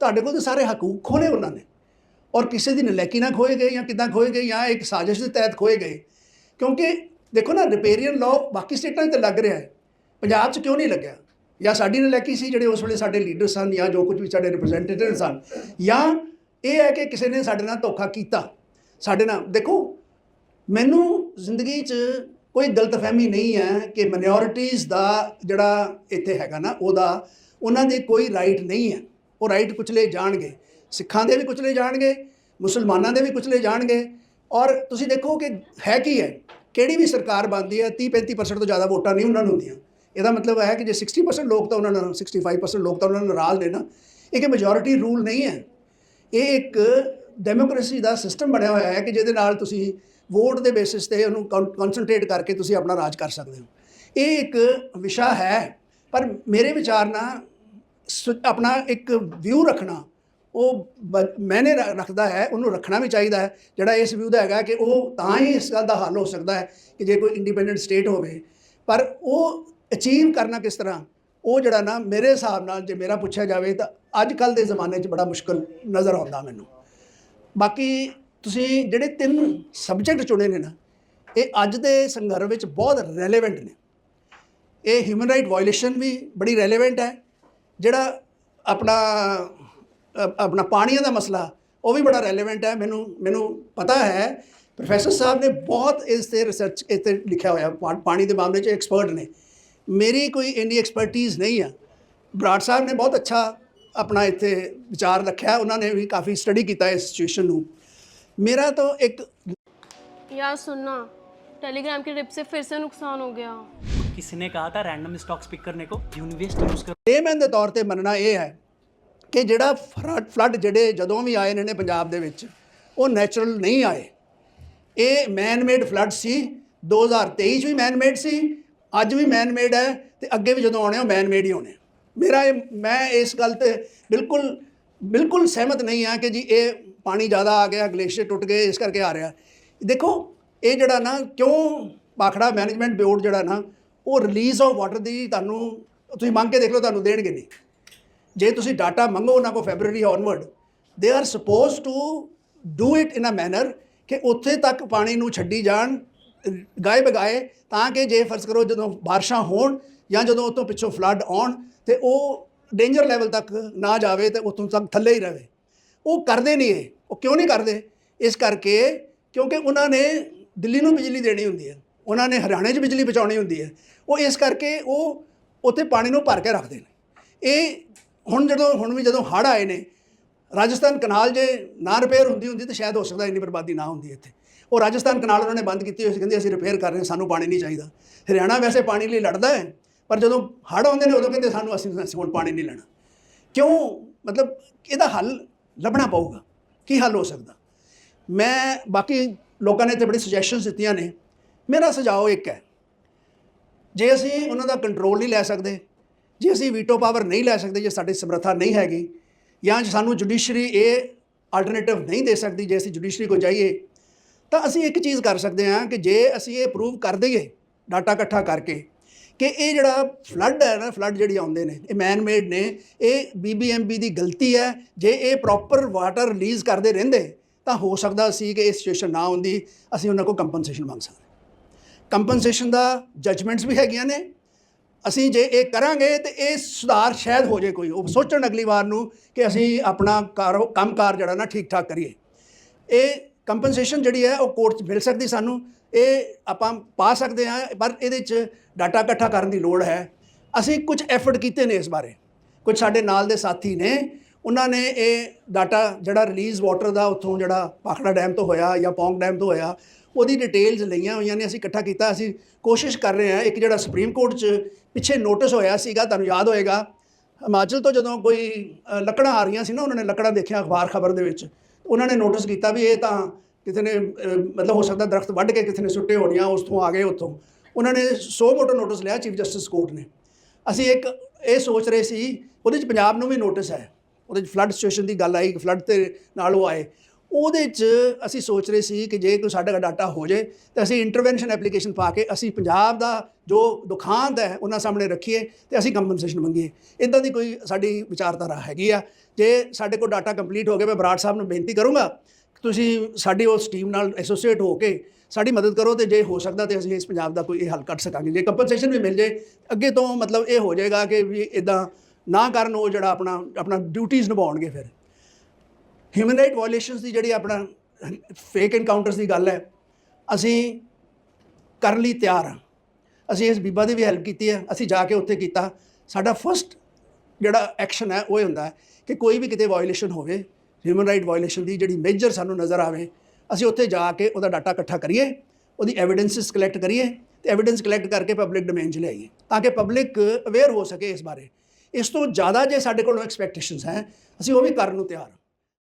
ਤੁਹਾਡੇ ਕੋਲ ਤਾਂ ਸਾਰੇ ਹਕੂਕ ਖੋਲੇ ਉਹਨਾਂ ਨੇ। ਔਰ ਕਿਸੇ ਦੀ ਨਲੈਕੀ ਨਾ ਖੋਏ ਗਏ ਜਾਂ ਕਿੱਦਾਂ ਖੋਏ ਗਏ ਜਾਂ ਇੱਕ ਸਾਜ਼ਿਸ਼ ਦੇ ਤਹਿਤ ਖੋਏ ਗਏ। ਕਿਉਂਕਿ ਦੇਖੋ ਨਾ ਰਿਪੇਰੀਅਨ ਲਾਅ ਬਾਕੀ ਸਟੇਟਾਂ 'ਚ ਲੱਗ ਰਿਹਾ ਹੈ। ਪੰਜਾਬ 'ਚ ਕਿਉਂ ਨਹੀਂ ਲੱਗਿਆ? ਜਾਂ ਸਾਡੀ ਨਲੈਕੀ ਸੀ ਜਿਹੜੇ ਉਸ ਵੇਲੇ ਸਾਡੇ ਲੀਡਰ ਸਨ ਜਾਂ ਜੋ ਕੁਝ ਵੀ ਸਾਡੇ ਰਿਪਰੈਜ਼ੈਂਟੇਟਿਵ ਸਨ। ਜਾਂ ਇਹ ਹੈ ਕਿ ਕਿਸੇ ਨੇ ਸਾਡੇ ਨਾਲ ਧੋਖਾ ਕੀਤਾ। ਸਾਡੇ ਨਾਲ, ਦੇਖੋ, ਮੈਨੂੰ ਜ਼ਿੰਦਗੀ 'ਚ ਕੋਈ ਗਲਤਫਹਿਮੀ ਨਹੀਂ ਹੈ ਕਿ ਮਿਨੋਰਿਟੀਜ਼ ਦਾ ਜਿਹੜਾ ਇੱਥੇ ਹੈਗਾ ਨਾ, ਉਹਦਾ, ਉਹਨਾਂ ਦੇ ਕੋਈ ਰਾਈਟ ਨਹੀਂ ਹੈ। ਉਹ ਰਾਈਟ ਕੁਚਲੇ ਜਾਣਗੇ, ਸਿੱਖਾਂ ਦੇ ਵੀ ਕੁਚਲੇ ਜਾਣਗੇ, ਮੁਸਲਮਾਨਾਂ ਦੇ ਵੀ ਕੁਚਲੇ ਜਾਣਗੇ ਔਰ ਤੁਸੀਂ ਦੇਖੋ ਕਿ ਹੈ ਕੀ ਹੈ, ਕਿਹੜੀ ਵੀ ਸਰਕਾਰ ਬਣਦੀ ਹੈ 30 35% ਤੋਂ ਜ਼ਿਆਦਾ ਵੋਟਾਂ ਨਹੀਂ ਉਹਨਾਂ ਨੂੰ ਹੁੰਦੀਆਂ। ਇਹਦਾ ਮਤਲਬ ਹੈ ਕਿ ਜੇ 60% ਲੋਕ ਤਾਂ ਉਹਨਾਂ ਨਾਲ 65% ਲੋਕ ਤਾਂ ਉਹਨਾਂ ਨਾਲ ਨਾਰਾਜ਼ ਨੇ ਨਾ, ਇਹ ਕਿ ਮੈਜੋਰਿਟੀ ਰੂਲ ਨਹੀਂ ਹੈ। ਇਹ ਇੱਕ ਡੈਮੋਕ੍ਰੇਸੀ ਦਾ ਸਿਸਟਮ ਬਣਿਆ ਹੋਇਆ ਹੈ ਕਿ ਜਿਹਦੇ ਨਾਲ ਤੁਸੀਂ ਵੋਟ ਦੇ ਬੇਸਿਸ ਤੇ ਉਹਨੂੰ ਕਨਸੈਂਟਰੇਟ ਕਰਕੇ ਤੁਸੀਂ ਆਪਣਾ ਰਾਜ ਕਰ ਸਕਦੇ ਹੋ। ਇਹ ਇੱਕ ਵਿਸ਼ਾ ਹੈ, ਪਰ ਮੇਰੇ ਵਿਚਾਰ ਨਾਲ ਆਪਣਾ ਇੱਕ ਵਿਊ ਰੱਖਣਾ, ਉਹ ਬ- ਮੈਨੇ ਰ- ਰੱਖਦਾ ਹੈ, ਉਹਨੂੰ ਰੱਖਣਾ ਵੀ ਚਾਹੀਦਾ ਹੈ। ਜਿਹੜਾ ਇਸ ਵਿਊ ਦਾ ਹੈਗਾ ਕਿ ਉਹ ਤਾਂ ਹੀ ਇਸ ਗੱਲ ਦਾ ਹੱਲ ਹੋ ਸਕਦਾ ਹੈ ਕਿ ਜੇ ਕੋਈ ਇੰਡੀਪੈਂਡੈਂਟ ਸਟੇਟ ਹੋਵੇ। ਪਰ ਉਹ ਅਚੀਵ ਕਰਨਾ ਕਿਸ ਤਰ੍ਹਾਂ? ਉਹ ਜਿਹੜਾ ਨਾ ਮੇਰੇ ਹਿਸਾਬ ਨਾਲ ਜੇ ਮੇਰਾ ਪੁੱਛਿਆ ਜਾਵੇ ਤਾਂ ਅੱਜ ਕੱਲ ਦੇ ਜ਼ਮਾਨੇ 'ਚ ਬੜਾ ਮੁਸ਼ਕਲ ਨਜ਼ਰ ਆਉਂਦਾ ਮੈਨੂੰ। ਬਾਕੀ ਤੁਸੀਂ ਜਿਹੜੇ ਤਿੰਨ ਸਬਜੈਕਟ ਚੁਣੇ ਨੇ ਨਾ, ਇਹ ਅੱਜ ਦੇ ਸੰਦਰਭ ਵਿੱਚ ਬਹੁਤ ਰੈਲੇਵੈਂਟ ਨੇ। ਇਹ ਹਿਊਮਨ ਰਾਈਟ ਵਾਇਓਲੇਸ਼ਨ ਵੀ ਬੜੀ ਰੈਲੇਵੈਂਟ ਹੈ ਜਿਹੜਾ ਆਪਣਾ ਅ- ਆਪਣਾ ਪਾਣੀਆਂ ਦਾ ਮਸਲਾ ਉਹ ਵੀ ਬੜਾ ਰੈਲੇਵੈਂਟ ਹੈ ਮੈਨੂੰ ਮੈਨੂੰ ਪਤਾ ਹੈ ਪ੍ਰੋਫੈਸਰ ਸਾਹਿਬ ਨੇ ਬਹੁਤ ਇਸ ਤੇ ਰਿਸਰਚ ਇਸ ਤੇ ਲਿਖਿਆ ਹੋਇਆ ਪਾ- ਪਾਣੀ ਦੇ ਮਾਮਲੇ 'ਚ ਐਕਸਪਰਟ ਨੇ ਮੇਰੀ ਕੋਈ ਇੰਨੀ ਐਕਸਪਰਟੀਜ਼ ਨਹੀਂ ਆ ਬਰਾੜ ਸਾਹਿਬ ਨੇ ਬਹੁਤ ਅੱਛਾ ਆਪਣਾ ਇੱਥੇ ਵਿਚਾਰ ਰੱਖਿਆ ਉਹਨਾਂ ਨੇ ਵੀ ਕਾਫੀ ਸਟੱਡੀ ਕੀਤਾ ਇਸ ਸਿਚੁਏਸ਼ਨ ਨੂੰ ਮੇਰਾ ਤਾਂ ਇੱਕ यार सुनना टेलीग्राम की रिप से फिर से नुकसान हो गया किसी ने कहा था रैंडम स्टॉक्स पिक करने को यूनिवेस्ट यूज करो ਲੇਮੈਨ ਦੇ ਤੌਰ ਤੇ ਮੰਨਣਾ ਇਹ ਹੈ ਕਿ ਜਿਹੜਾ ਫਲੱਡ ਜਿਹੜੇ ਜਦੋਂ ਵੀ ਆਏ ਨੇ ਨੇ ਪੰਜਾਬ ਦੇ ਵਿੱਚ ਉਹ ਨੈਚੁਰਲ ਨਹੀਂ ਆਏ ਇਹ ਮੈਨ ਮੇਡ ਫਲੱਡ ਸੀ 2023 ਚ ਵੀ ਮੈਨ ਮੇਡ ਸੀ ਅੱਜ ਵੀ ਮੈਨ ਮੇਡ ਹੈ ਤੇ ਅੱਗੇ ਵੀ ਜਦੋਂ ਆਉਣੇ ਉਹ ਮੈਨ ਮੇਡ ਹੀ ਹੋਣੇ ਮੇਰਾ ਇਹ ਮੈਂ ਇਸ ਗੱਲ ਤੇ ਬਿਲਕੁਲ ਬਿਲਕੁਲ ਸਹਿਮਤ ਨਹੀਂ ਹਾਂ ਕਿ ਜੀ ਇਹ ਪਾਣੀ ਜ਼ਿਆਦਾ ਆ ਗਿਆ ਗਲੇਸ਼ੀਅਰ ਟੁੱਟ ਗਏ ਇਸ ਕਰਕੇ ਆ ਰਿਹਾ ਦੇਖੋ ਇਹ ਜਿਹੜਾ ਨਾ ਕਿਉਂ ਪਾਖੜਾ ਮੈਨੇਜਮੈਂਟ ਬੋਰਡ ਜਿਹੜਾ ਨਾ ਉਹ ਰਿਲੀਜ਼ ਆਫ ਵਾਟਰ ਦੀ ਤੁਹਾਨੂੰ, ਤੁਸੀਂ ਮੰਗ ਕੇ ਦੇਖ ਲਓ, ਤੁਹਾਨੂੰ ਦੇਣਗੇ ਨਹੀਂ। ਜੇ ਤੁਸੀਂ ਡਾਟਾ ਮੰਗੋ ਉਹਨਾਂ ਕੋ February onward they are suppose to do it in a manner ਕਿ ਉੱਥੇ ਤੱਕ ਪਾਣੀ ਨੂੰ ਛੱਡੀ ਜਾਣ, ਗਾਏ ਬਗਾਏ, ਤਾਂ ਕਿ ਜੇ ਫਰਜ਼ ਕਰੋ ਜਦੋਂ ਬਾਰਿਸ਼ਾਂ ਹੋਣ ਜਾਂ ਜਦੋਂ ਉਤੋਂ ਪਿੱਛੋਂ ਫਲੱਡ ਆਉਣ ਤੇ ਉਹ ਡੇਂਜਰ ਲੈਵਲ ਤੱਕ ਨਾ ਜਾਵੇ ਤੇ ਉਤੋਂ ਤੱਕ ਥੱਲੇ ਹੀ ਰਹੇ। ਉਹ ਕਰਦੇ ਨਹੀਂ ਇਹ। ਉਹ ਕਿਉਂ ਨਹੀਂ ਕਰਦੇ? ਇਸ ਕਰਕੇ ਕਿਉਂਕਿ ਉਹਨਾਂ ਨੇ ਦਿੱਲੀ ਨੂੰ ਬਿਜਲੀ ਦੇਣੀ ਹੁੰਦੀ ਹੈ। ਉਹਨਾਂ ਨੇ ਹਰਿਆਣੇ 'ਚ ਬਿਜਲੀ ਬਚਾਉਣੀ ਹੁੰਦੀ ਹੈ। ਉਹ ਇਸ ਕਰਕੇ ਉਹ ਉੱਥੇ ਪਾਣੀ ਨੂੰ ਭਰ ਕੇ ਰੱਖਦੇ ਨੇ। ਇਹ ਹੁਣ ਜਦੋਂ, ਹੁਣ ਵੀ ਜਦੋਂ ਹੜ੍ਹ ਆਏ ਨੇ, ਰਾਜਸਥਾਨ ਕਨਾਲ ਜੇ ਨਾ ਰਿਪੇਅਰ ਹੁੰਦੀ ਹੁੰਦੀ ਤਾਂ ਸ਼ਾਇਦ ਹੋ ਸਕਦਾ ਇੰਨੀ ਬਰਬਾਦੀ ਨਾ ਹੁੰਦੀ ਇੱਥੇ। ਉਹ ਰਾਜਸਥਾਨ ਕਨਾਲ ਉਹਨਾਂ ਨੇ ਬੰਦ ਕੀਤੀ ਹੋਈ ਸੀ, ਕਹਿੰਦੇ ਅਸੀਂ ਰਿਪੇਅਰ ਕਰ ਰਹੇ ਸਾਨੂੰ ਪਾਣੀ ਨਹੀਂ ਚਾਹੀਦਾ। ਹਰਿਆਣਾ ਵੈਸੇ ਪਾਣੀ ਲਈ ਲੜਦਾ ਹੈ, ਪਰ ਜਦੋਂ ਹੜ੍ਹ ਆਉਂਦੇ ਨੇ ਉਦੋਂ ਕਹਿੰਦੇ ਸਾਨੂੰ ਅਸੀਂ ਅਸੀਂ ਹੁਣ ਪਾਣੀ ਨਹੀਂ ਲੈਣਾ। ਕਿਉਂ? ਮਤਲਬ ਇਹਦਾ ਹੱਲ ਲੱਭਣਾ ਪਊਗਾ। ਕੀ ਹੱਲ ਹੋ ਸਕਦਾ? ਮੈਂ, ਬਾਕੀ ਲੋਕਾਂ ਨੇ ਇੱਥੇ ਬੜੀ ਸੁਜੈਸ਼ਨਸ ਦਿੱਤੀਆਂ ਨੇ। ਮੇਰਾ ਸੁਝਾਅ ਇੱਕ ਹੈ। ਜੇ ਅਸੀਂ ਉਹਨਾਂ ਦਾ ਕੰਟਰੋਲ ਨਹੀਂ ਲੈ ਸਕਦੇ, ਜੇ ਅਸੀਂ ਵੀਟੋ ਪਾਵਰ ਨਹੀਂ ਲੈ ਸਕਦੇ, ਜੇ ਸਾਡੀ ਸਮਰੱਥਾ ਨਹੀਂ ਹੈਗੀ, ਜਾਂ ਸਾਨੂੰ ਜੁਡੀਸ਼ਰੀ ਇਹ ਆਲਟਰਨੇਟਿਵ ਨਹੀਂ ਦੇ ਸਕਦੀ, ਜੇ ਅਸੀਂ ਜੁਡੀਸ਼ਰੀ ਕੋ ਜਾਈਏ, ਤਾਂ ਅਸੀਂ ਇੱਕ ਚੀਜ਼ ਕਰ ਸਕਦੇ ਹਾਂ ਕਿ ਜੇ ਅਸੀਂ ਇਹ ਪ੍ਰੂਵ ਕਰ ਦਈਏ, ਡਾਟਾ ਇਕੱਠਾ ਕਰਕੇ, ਕਿ ਇਹ ਜਿਹੜਾ ਫਲੱਡ ਹੈ ਨਾ ਫਲੱਡ ਜਿਹੜੀ ਆਉਂਦੇ ਨੇ, ਇਹ ਮੈਨ ਮੇਡ ਨੇ, ਇਹ ਬੀਬੀਐਮਬੀ ਦੀ ਗਲਤੀ ਹੈ, ਜੇ ਇਹ ਪ੍ਰੋਪਰ ਵਾਟਰ ਰਿਲੀਜ਼ ਕਰਦੇ ਰਹਿੰਦੇ, ਤਾਂ ਹੋ ਸਕਦਾ ਸੀ ਕਿ ਇਹ ਸਿਚੁਏਸ਼ਨ ਨਾ ਹੁੰਦੀ ਅਸੀਂ ਉਹਨਾਂ ਕੋਲ ਕੰਪਨਸੇਸ਼ਨ ਮੰਗ ਸਕਦੇ ਕੰਪਨਸੇਸ਼ਨ ਦਾ ਜਜਮੈਂਟਸ ਵੀ ਹੈਗੀਆਂ ਨੇ। ਅਸੀਂ ਜੇ ਇਹ ਕਰਾਂਗੇ ਤੇ ਇਹ ਸੁਧਾਰ ਸ਼ਾਇਦ ਹੋ ਜੇ ਕੋਈ। ਉਹ ਸੋਚਣ ਅਗਲੀ ਵਾਰ ਨੂੰ ਕਿ ਅਸੀਂ ਆਪਣਾ ਕਾਰੋ, ਕੰਮਕਾਰ ਜਿਹੜਾ ਨਾ ਠੀਕ ਠਾਕ ਕਰੀਏ। ਇਹ ਕੰਪਨਸੇਸ਼ਨ ਜਿਹੜੀ ਹੈ, ਉਹ ਕੋਰਟ 'ਚ ਮਿਲ ਸਕਦੀ ਸਾਨੂੰ। ਇਹ ਆਪਾਂ ਪਾ ਸਕਦੇ ਹਾਂ, ਪਰ ਇਹਦੇ 'ਚ ਡਾਟਾ ਇਕੱਠਾ ਕਰਨ ਦੀ ਲੋੜ ਹੈ। ਅਸੀਂ ਕੁਝ ਐਫਰਟ ਕੀਤੇ ਨੇ ਇਸ ਬਾਰੇ। ਕੁਝ ਸਾਡੇ ਨਾਲ ਦੇ ਸਾਥੀ ਨੇ। ਉਹਨਾਂ ਨੇ ਇਹ ਡਾਟਾ ਜਿਹੜਾ ਰਿਲੀਜ਼ ਵਾਟਰ ਦਾ ਉੱਥੋਂ ਜਿਹੜਾ ਪਾਖੜਾ ਡੈਮ ਤੋਂ ਹੋਇਆ ਜਾਂ ਪੌਂਗ ਡੈਮ ਤੋਂ ਹੋਇਆ, ਉਹਦੀ ਡਿਟੇਲਸ ਲਈਆਂ ਹੋਈਆਂ ਨੇ, ਅਸੀਂ ਇਕੱਠਾ ਕੀਤਾ, ਅਸੀਂ ਕੋਸ਼ਿਸ਼ ਕਰ ਰਹੇ ਹਾਂ, ਇੱਕ ਜਿਹੜਾ ਸੁਪਰੀਮ ਕੋਰਟ 'ਚ ਪਿੱਛੇ ਨੋਟਿਸ ਹੋਇਆ ਸੀਗਾ, ਤੁਹਾਨੂੰ ਯਾਦ ਹੋਏਗਾ, ਹਿਮਾਚਲ ਤੋਂ ਜਦੋਂ ਕੋਈ ਲੱਕੜਾਂ ਆ ਰਹੀਆਂ ਸੀ ਨਾ, ਉਹਨਾਂ ਨੇ ਲੱਕੜਾਂ ਦੇਖਿਆ ਅਖਬਾਰ ਖਬਰ ਦੇ ਵਿੱਚ, ਉਹਨਾਂ ਨੇ ਨੋਟਿਸ ਕੀਤਾ ਵੀ ਇਹ ਤਾਂ ਕਿਸੇ ਨੇ ਮਤਲਬ ਹੋ ਸਕਦਾ ਦਰਖਤ ਵੱਢ ਕੇ ਕਿਸੇ ਨੇ ਸੁੱਟੇ ਹੋਣੀਆਂ, ਉਸ ਤੋਂ ਆ ਗਏ ਉੱਥੋਂ। ਉਹਨਾਂ ਨੇ 100 ਮੋਟਰ ਨੋਟਿਸ ਲਿਆ ਚੀਫ ਜਸਟਿਸ ਕੋਰਟ ਨੇ। ਅਸੀਂ ਇੱਕ ਇਹ ਸੋਚ ਰਹੇ ਸੀ, ਉਹਦੇ 'ਚ ਪੰਜਾਬ ਨੂੰ ਵੀ ਨੋਟਿਸ ਹੈ। ਉਹਦੇ 'ਚ ਫਲੱਡ ਸਿਚੁਏਸ਼ਨ ਦੀ ਗੱਲ ਆਈ ਕਿ ਫਲੱਡ ਤੇ ਨਾਲ ਉਹ ਆਏ। ਉਹਦੇ 'ਚ ਅਸੀਂ ਸੋਚ ਰਹੇ ਸੀ ਕਿ ਜੇ ਕੋਈ ਸਾਡਾ ਡਾਟਾ ਹੋ ਜੇ ਤਾਂ ਅਸੀਂ ਇੰਟਰਵੈਂਸ਼ਨ ਐਪਲੀਕੇਸ਼ਨ ਪਾ ਕੇ ਅਸੀਂ ਪੰਜਾਬ ਦਾ ਜੋ ਦੁਖਾਂਤ ਹੈ, ਉਹਨਾਂ ਸਾਹਮਣੇ ਰੱਖੀਏ ਤੇ ਅਸੀਂ ਕੰਪਨਸੇਸ਼ਨ ਮੰਗੀਏ। ਇਦਾਂ ਦੀ ਕੋਈ ਸਾਡੀ ਵਿਚਾਰਧਾਰਾ ਹੈਗੀ ਆ। ਜੇ ਸਾਡੇ ਕੋਲ ਡਾਟਾ ਕੰਪਲੀਟ ਹੋ ਗਿਆ, ਮੈਂ ਬਰਾੜ ਸਾਹਿਬ ਨੂੰ ਬੇਨਤੀ ਕਰੂੰਗਾ ਕਿ ਤੁਸੀਂ ਸਾਡੀ ਉਸ ਟੀਮ ਨਾਲ ਐਸੋਸੀਏਟ ਹੋ ਕੇ ਸਾਡੀ ਮਦਦ ਕਰੋ ਤੇ ਜੇ ਹੋ ਸਕਦਾ ਤੇ ਅਸੀਂ ਇਸ ਪੰਜਾਬ ਦਾ ਕੋਈ ਇਹ ਹੱਲ ਕੱਢ ਸਕਾਂਗੇ। ਜੇ ਕੰਪਨਸੇਸ਼ਨ ਵੀ ਮਿਲ ਜੇ ਅੱਗੇ ਤੋਂ ਮਤਲਬ ਇਹ ਹੋ ਜਾਏਗਾ ਕਿ ਵੀ ਇਦਾਂ ਨਾ ਕਰਨ ਉਹ ਜਿਹੜਾ ਆਪਣਾ ਆਪਣਾ ਡਿਊਟੀਆਂ ਨਿਭਾਉਣਗੇ ਫਿਰ। ਹਿਊਮਨ ਰਾਈਟ ਵਾਇਲੇਸ਼ਨਸ ਦੀ ਜਿਹੜੀ ਆਪਣਾ ਫੇਕ ਐਨਕਾਊਂਟਰਸ ਦੀ ਗੱਲ ਹੈ, ਅਸੀਂ ਕਰਨ ਲਈ ਤਿਆਰ ਹਾਂ। ਅਸੀਂ ਇਸ ਬੀਬਾ ਦੀ ਵੀ ਹੈਲਪ ਕੀਤੀ ਹੈ, ਅਸੀਂ ਜਾ ਕੇ ਉੱਥੇ ਕੀਤਾ। ਸਾਡਾ ਫਰਸਟ ਜਿਹੜਾ ਐਕਸ਼ਨ ਹੈ, ਉਹ ਇਹ ਹੁੰਦਾ ਕਿ ਕੋਈ ਵੀ ਕਿਤੇ ਵਾਇਓਲੇਸ਼ਨ ਹੋਵੇ ਹਿਊਮਨ ਰਾਈਟ ਵਾਇਓਲੇਸ਼ਨ ਦੀ ਜਿਹੜੀ ਮੇਜਰ ਸਾਨੂੰ ਨਜ਼ਰ ਆਵੇ, ਅਸੀਂ ਉੱਥੇ ਜਾ ਕੇ ਉਹਦਾ ਡਾਟਾ ਇਕੱਠਾ ਕਰੀਏ, ਉਹਦੀ ਐਵੀਡੈਂਸਸ ਕਲੈਕਟ ਕਰੀਏ ਤੇ ਐਵੀਡੈਂਸ ਕਲੈਕਟ ਕਰਕੇ ਪਬਲਿਕ ਡੋਮੇਨ 'ਚ ਲਿਆਈਏ, ਤਾਂ ਕਿ ਪਬਲਿਕ ਅਵੇਅਰ ਹੋ ਸਕੇ ਇਸ ਬਾਰੇ। ਇਸ ਤੋਂ ਜ਼ਿਆਦਾ ਜੇ ਸਾਡੇ ਕੋਲੋਂ ਐਕਸਪੈਕਟੇਸ਼ਨਸ ਹੈ, ਅਸੀਂ ਉਹ ਵੀ ਕਰਨ ਨੂੰ ਤਿਆਰ ਹਾਂ।